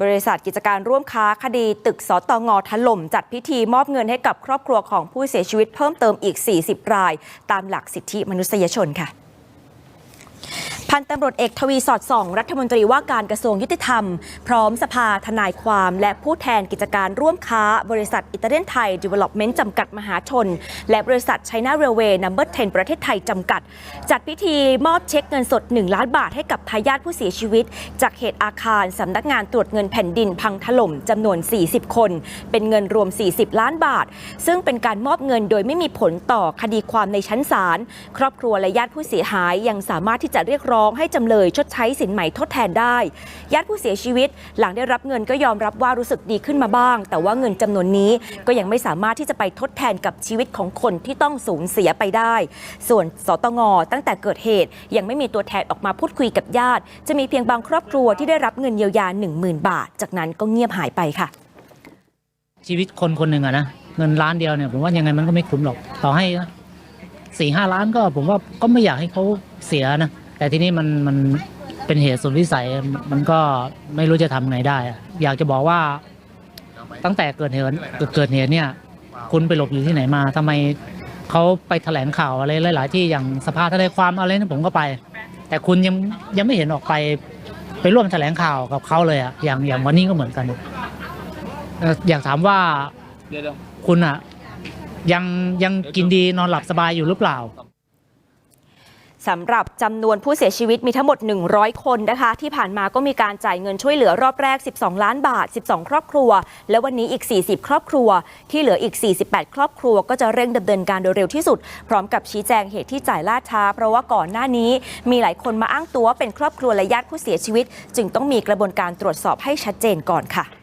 บริษัทกิจการร่วมค้าคดีตึกสตงถล่ม จัดพิธีมอบเงินให้กับครอบครัวของผู้เสียชีวิตเพิ่มเติมอีก 40 ราย ตามหลักสิทธิมนุษยชนค่ะ พันตำรวจเอกทวีสอดส่อง รัฐมนตรีว่าการกระทรวงยุติธรรม พร้อมสภาทนายความและผู้แทนกิจการร่วมค้า บริษัทอิตาเลียนไทยดีเวล็อปเมนต์จำกัดมหาชน และบริษัทไชน่าเรลเวย์นัมเบอร์10 ประเทศไทยจำกัด จัดพิธีมอบเช็คเงินสด 1 ล้านบาทให้กับทายาทผู้เสียชีวิต จากเหตุอาคารสำนักงานตรวจเงินแผ่นดินพังถล่มจำนวน 40 คน เป็นเงินรวม 40 ล้านบาท ซึ่งเป็นการมอบเงินโดยไม่มีผลต่อคดีความในชั้นศาลครอบครัวและญาติผู้เสียหายยังสามารถที่จะเรียกร้องให้จำเลยชดใช้สินไหม่ทดแทนได้ญาติผู้เสียชีวิตหลังได้รับเงินก็ยอมรับว่ารู้สึกดีขึ้นมาบ้าง แต่ว่าเงินจำนวนนี้ก็ยังไม่สามารถที่จะไปทดแทนกับชีวิตของคนที่ต้องสูญเสียไปได้ ส่วนสตงตั้งแต่เกิดเหตุ ยังไม่มีตัวแทนออกมาพูดคุยกับญาติ จะมีเพียงบางครอบครัวที่ได้รับเงินเยียวยา 10,000 บาท จากนั้นก็เงียบหายไปค่ะ ชีวิตคนคนหนึ่งอะนะเงินล้านเดียวเนี่ยผมว่ายังไงมันก็ไม่คุ้มหรอก ต่อให้สี่ห้าล้านก็ผมว่าก็ไม่อยากให้เขาเสียนะ แต่ทีนี้มันมันเป็นเหตุสุดวิสัยมันก็ไม่รู้จะทำไงได้อะอยากจะบอกว่าตั้งแต่เกิดเหตุเกิดเหตุเนี่ย คุณไปหลบอยู่ที่ไหนมาทำไมเขาไปแถลงข่าวอะไรหลาย ๆ ที่อย่างสภาทนายความอะไรนะผมก็ไป แต่คุณยังยังไม่เห็นออกไปไปร่วมแถลงข่าวกับเขาเลยอะอย่างอย่างวันนี้ก็เหมือนกันเอ่ออยากถามว่าคุณอะยังยังกินดีนอนหลับสบายอยู่หรือเปล่า สำหรับจำนวนผู้เสียชีวิตมีทั้งหมด 100 คนนะคะ ที่ผ่านมาก็มีการจ่ายเงินช่วยเหลือรอบแรก 12 ล้านบาท 12 ครอบครัว และวันนี้อีก 40 ครอบครัว ที่เหลืออีก 48 ครอบครัว ก็จะเร่งดำเนินการโดยเร็วที่สุด พร้อมกับชี้แจงเหตุที่จ่ายล่าช้า เพราะว่าก่อนหน้านี้มีหลายคนมาอ้างตัวเป็นครอบครัวและญาติผู้เสียชีวิต จึงต้องมีกระบวนการตรวจสอบให้ชัดเจนก่อนค่ะ